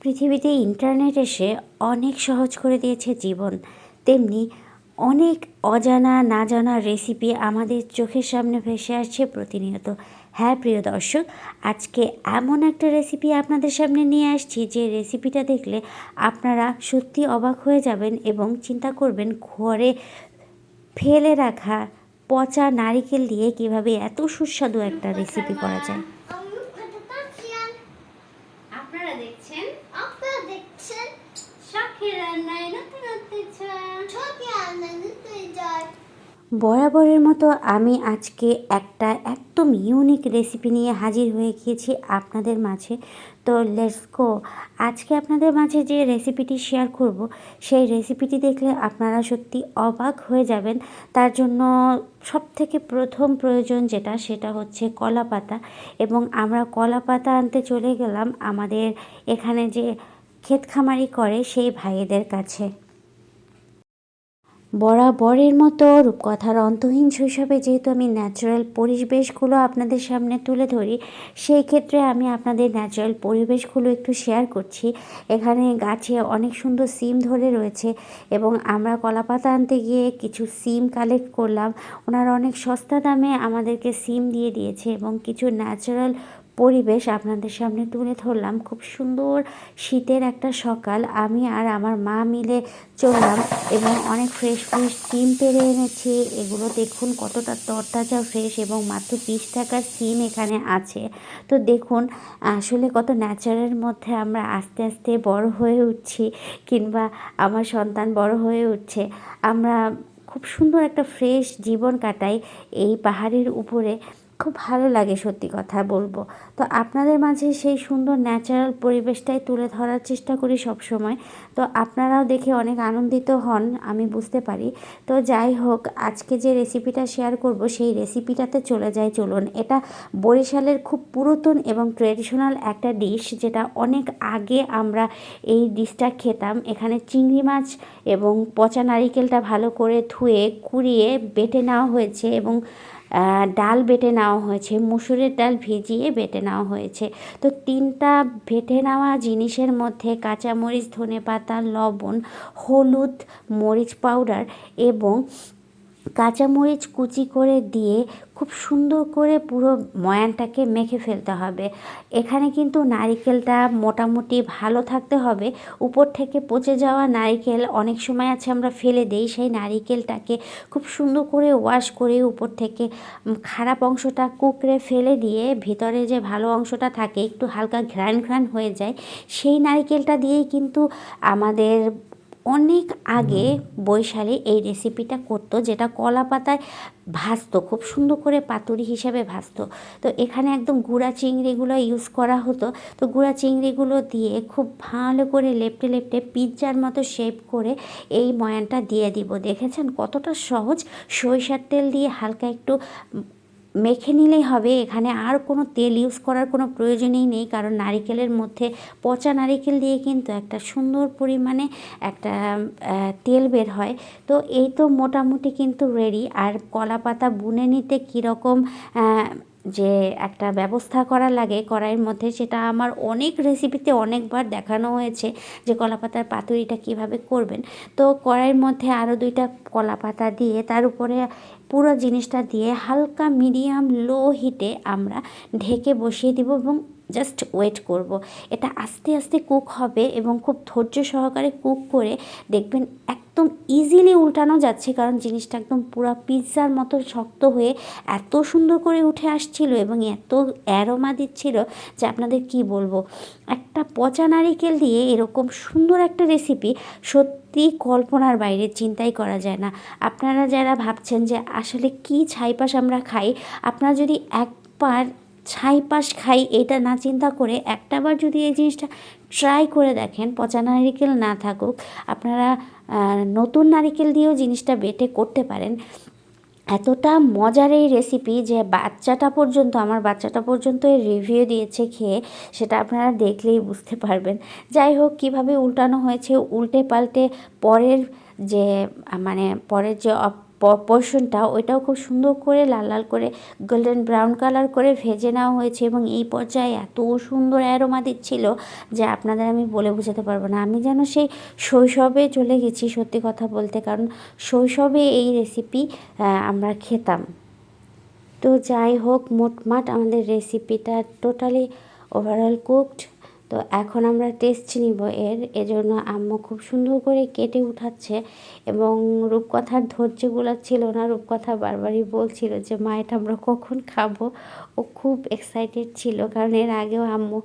পৃথিবীতে ইন্টারনেট এসে অনেক সহজ করে দিয়েছে জীবন। তেমনি অনেক অজানা না জানা রেসিপি আমাদের চোখের সামনে ভেসে আসছে প্রতিনিয়ত। হ্যাঁ প্রিয় দর্শক, আজকে এমন একটা রেসিপি আপনাদের সামনে নিয়ে আসছি, যে রেসিপিটা দেখলে আপনারা সত্যি অবাক হয়ে যাবেন এবং চিন্তা করবেন, ঘরে ফেলে রাখা পচা নারিকেল দিয়ে কীভাবে এত সুস্বাদু একটা রেসিপি করা যায়। আপনারা দেখছেন আপনারা দেখছেন শখের রান্নায় নতুন অত্যাচার ছবি আনন্দ যায় বরাবরের মতো আমি আজকে একটা একদম ইউনিক রেসিপি নিয়ে হাজির হয়ে গিয়েছি আপনাদের মাঝে। তো লেটস আজকে আপনাদের মাঝে যে রেসিপিটি শেয়ার করব, সেই রেসিপিটি দেখলে আপনারা সত্যি অবাক হয়ে যাবেন। তার জন্য সব থেকে প্রথম প্রয়োজন যেটা, সেটা হচ্ছে কলা পাতা। এবং আমরা কলা পাতা আনতে চলে গেলাম আমাদের এখানে যে ক্ষেত খামারি করে সেই ভাইয়েদের কাছে। বরাবরের মতো রূপকথার অন্তহীন শৈশবে যেহেতু আমি ন্যাচারাল পরিবেশগুলো আপনাদের সামনে তুলে ধরি, সেই ক্ষেত্রে আমি আপনাদের ন্যাচারাল পরিবেশগুলো একটু শেয়ার করছি। এখানে গাছে অনেক সুন্দর সিম ধরে রয়েছে এবং আমরা কলাপাতা আনতে গিয়ে কিছু সিম কালেক্ট করলাম। ওনারা অনেক সস্তা দামে আমাদেরকে সিম দিয়ে দিয়েছে এবং কিছু ন্যাচারাল পরিবেশ আপনাদের সামনে তুলে ধরলাম। খুব সুন্দর শীতের একটা সকাল। আমি আর আমার মা মিলে চললাম এবং অনেক ফ্রেশ ফ্রেশ সিম পেরে এনেছি। এগুলো দেখুন কতটা তরতাজা ফ্রেশ এবং মাত্র বিশ টাকার সিম এখানে আছে। তো দেখুন, আসলে কত ন্যাচারের মধ্যে আমরা আস্তে আস্তে বড় হয়ে উঠছি কিংবা আমার সন্তান বড় হয়ে উঠছে। আমরা খুব সুন্দর একটা ফ্রেশ জীবন কাটাই এই পাহাড়ের উপরে। খুব ভালো লাগে সত্যি কথা বলব। তো আপনাদের মাঝে সেই সুন্দর ন্যাচারাল পরিবেশটাই তুলে ধরার চেষ্টা করি সব সময় তো আপনারাও দেখে অনেক আনন্দিত হন, আমি বুঝতে পারি। তো যাই হোক, আজকে যে রেসিপিটা শেয়ার করব, সেই রেসিপিটাতে চলে যায় চলুন। এটা বরিশালের খুব পুরাতন এবং ট্রেডিশনাল একটা ডিশ যেটা অনেক আগে আমরা এই ডিশটা খেতাম। এখানে চিংড়ি মাছ এবং পচা নারিকেলটা ভালো করে ধুয়ে, কুড়িয়ে, বেটে নেওয়া হয়েছে এবং ডাল বেটে নেওয়া হয়েছে, মুসুরের ডাল ভিজিয়ে বেটে নেওয়া হয়েছে। তো তিনটা বেটে নেওয়া জিনিসের মধ্যে কাঁচামরিচ ধনে পাতা লবণ, হলুদ, মরিচ পাউডার এবং কাঁচামরিচ কুচি করে দিয়ে খুব সুন্দর করে পুরো ময়ানটাকে মেখে ফেলতে হবে। এখানে কিন্তু নারিকেলটা মোটামুটি ভালো থাকতে হবে। উপর থেকে পচে যাওয়া নারিকেল অনেক সময় আছে আমরা ফেলে দেই, সেই নারিকেলটাকে খুব সুন্দর করে ওয়াশ করে উপর থেকে খারাপ অংশটা কুকড়ে ফেলে দিয়ে ভিতরে যে ভালো অংশটা থাকে, একটু হালকা ঘ্রাণ ঘ্রাণ হয়ে যায়, সেই নারিকেলটা দিয়েই কিন্তু আমাদের অনেক আগে বৈশালী এই রেসিপিটা করতো, যেটা কলা পাতায় ভাজতো, খুব সুন্দর করে পাতুরি হিসাবে ভাজতো। তো এখানে একদম গুঁড়া চিংড়িগুলো ইউজ করা হতো। তো গুঁড়া চিংড়িগুলো দিয়ে খুব ভালো করে লেপটে লেপটে পিৎজার মতো শেপ করে এই ময়ানটা দিয়ে দিব। দেখেছেন কতটা সহজ? সরিষার তেল দিয়ে হালকা একটু মেখে নিলেই হবে। এখানে আর কোনো তেল ইউজ করার কোনো প্রয়োজনই নেই, কারণ নারিকেলের মধ্যে পচা নারিকেল দিয়ে কিন্তু একটা সুন্দর পরিমাণে একটা তেল বের হয়। তো এই তো মোটামুটি কিন্তু রেডি আর কলা পাতা বুনে নিতে কীরকম যে একটা ব্যবস্থা করা লাগে কড়াইয়ের মধ্যে, সেটা আমার অনেক রেসিপিতে অনেকবার দেখানো হয়েছে যে কলা পাতার পাতুরিটা কীভাবে করবেন। তো কড়াইয়ের মধ্যে আরও দুইটা কলা পাতা দিয়ে তার উপরে পুরো জিনিসটা দিয়ে হালকা মিডিয়াম লো হিটে আমরা ঢেকে বসিয়ে দিব এবং জাস্ট ওয়েট করব। এটা আস্তে আস্তে কুক হবে এবং খুব ধৈর্য সহকারে কুক করে দেখবেন একদম ইজিলি উল্টানো যাচ্ছে কারণ জিনিসটা একদম পুরো পিৎজার মতো শক্ত হয়ে এত সুন্দর করে উঠে আসছিল এবং এত অ্যারোমা দিচ্ছিল যে আপনাদের কি বলব একটা পচা নারিকেল দিয়ে এরকম সুন্দর একটা রেসিপি সত্যি কল্পনার বাইরে চিন্তাই করা যায় না। আপনারা যারা ভাবছেন যে আসলে কি ছাইপাশ আমরা খাই, আপনারা যদি একবার ছাই পাশ খাই এটা না চিন্তা করে একটাবার যদি এই জিনিসটা ট্রাই করে দেখেন, পচা নারিকেল না থাকুক, আপনারা নতুন নারিকেল দিয়েও জিনিসটা বেটে করতে পারেন। এতটা মজার এই রেসিপি যে বাচ্চাটা পর্যন্ত, আমার বাচ্চাটা পর্যন্ত এই রিভিউ দিয়েছে খেয়ে, সেটা আপনারা দেখলেই বুঝতে পারবেন। যাই হোক, কীভাবে উল্টানো হয়েছে, উল্টে পাল্টে পরের যে মানে পরের যে পোর্শনটা ওইটাও খুব সুন্দর করে লাল লাল করে গোল্ডেন ব্রাউন কালার করে ভেজে নেওয়া হয়েছে এবং এই পর্যায়ে এত সুন্দর অ্যারোমা দিচ্ছিল যে আপনাদের আমি বলে বোঝাতে পারব না। আমি যেন সেই শৈশবে চলে গেছি সত্যি কথা বলতে, কারণ শৈশবে এই রেসিপি আমরা খেতাম। তো যাই হোক, মোটমাট আমাদের রেসিপিটা টোটালি ওভারঅল কুকড তো এখন আমরা টেস্ট নিব। এর এজন্য আম্মু খুব সুন্দর করে কেটে উঠাচ্ছে এবং রূপকথার ধৈর্যগুলো ছিল না। রূপকথা বারবারই বলছিল যে, মা, এটা আমরা কখন খাব? ও খুব এক্সাইটেড ছিল কারণ এর আগেও আম্মু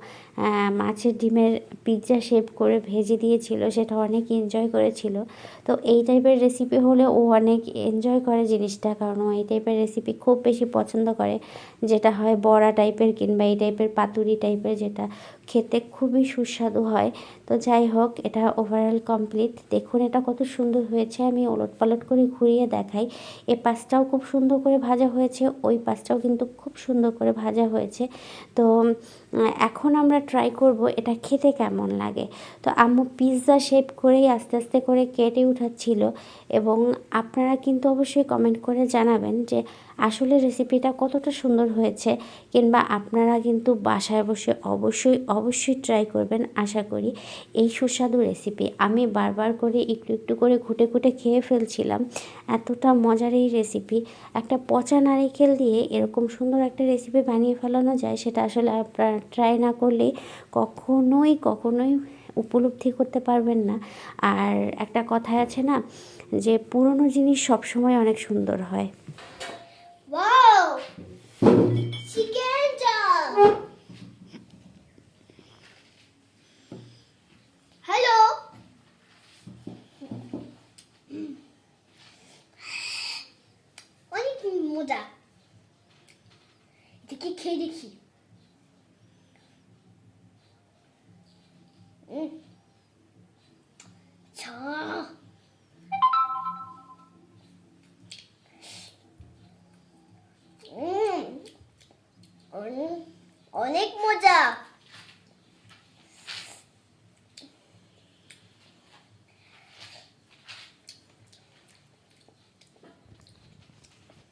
মাছের ডিমের পিৎজা শেপ করে ভেজে দিয়েছিল, সেটা অনেক এনজয় করেছিল। তো এই টাইপের রেসিপি হলে ও অনেক এনজয় করে জিনিসটা কারণ ও এই টাইপের রেসিপি খুব বেশি পছন্দ করে। যেটা হয় বড়া টাইপের কিংবা এই টাইপের পাতুরি টাইপের যেটা খেতে খুবই সুস্বাদু হয়। তো যাই হোক, এটা ওভারঅল কমপ্লিট দেখুন, এটা কত সুন্দর হয়েছে। আমি ওলট পালট করে ঘুরিয়ে দেখাই। এ পাঁচটাও খুব সুন্দর করে ভাজা হয়েছে। ওই পাশটাও কিন্তু খুব সুন্দর করে ভাজা হয়েছে। তো এখন আমরা ট্রাই করব এটা খেতে কেমন লাগে। তো আম্মু পিৎজা শেপ করেই আস্তে আস্তে করে কেটে উঠাচ্ছিল এবং আপনারা কিন্তু অবশ্যই কমেন্ট করে জানাবেন যে আসলে রেসিপিটা কতটা সুন্দর হয়েছে কিংবা আপনারা কিন্তু বাসায় বসে অবশ্যই অবশ্যই ট্রাই করবেন আশা করি এই সুস্বাদু রেসিপি আমি বারবার করে একটু একটু করে ঘুটে ঘুটে খেয়ে ফেলছিলাম, এতটা মজার এই রেসিপি একটা পচা নারিকেল দিয়ে এরকম সুন্দর একটা রেসিপি বানিয়ে ফেলানো যায়, সেটা আসলে আপনারা ট্রাই না করলে কখনোই কখনোই উপলব্ধি করতে পারবেন না। আর একটা কথায় আছে না, যে পুরনো জিনিস সবসময় অনেক সুন্দর হয়। Chop! অনেক মজা খেয়ে দেখি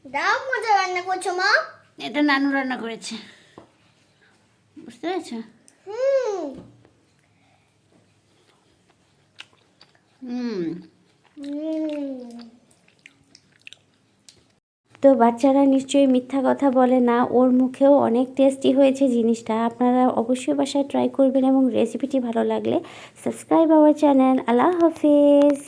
দাও মজা রান্না করছ মা। এটা নানু রান্না করেছে। বুঝতে পেরেছ? হুম। হুম। হুম। তো বাচ্চারা নিশ্চয়ই মিথ্যা কথা বলে না ওর মুখেও অনেক টেস্টি হয়েছে জিনিসটা। আপনারা অবশ্যই বাসায় ট্রাই করবেন এবং রেসিপিটি ভালো লাগলে সাবস্ক্রাইব আওয়ার চ্যানেল আল্লাহ হাফিজ।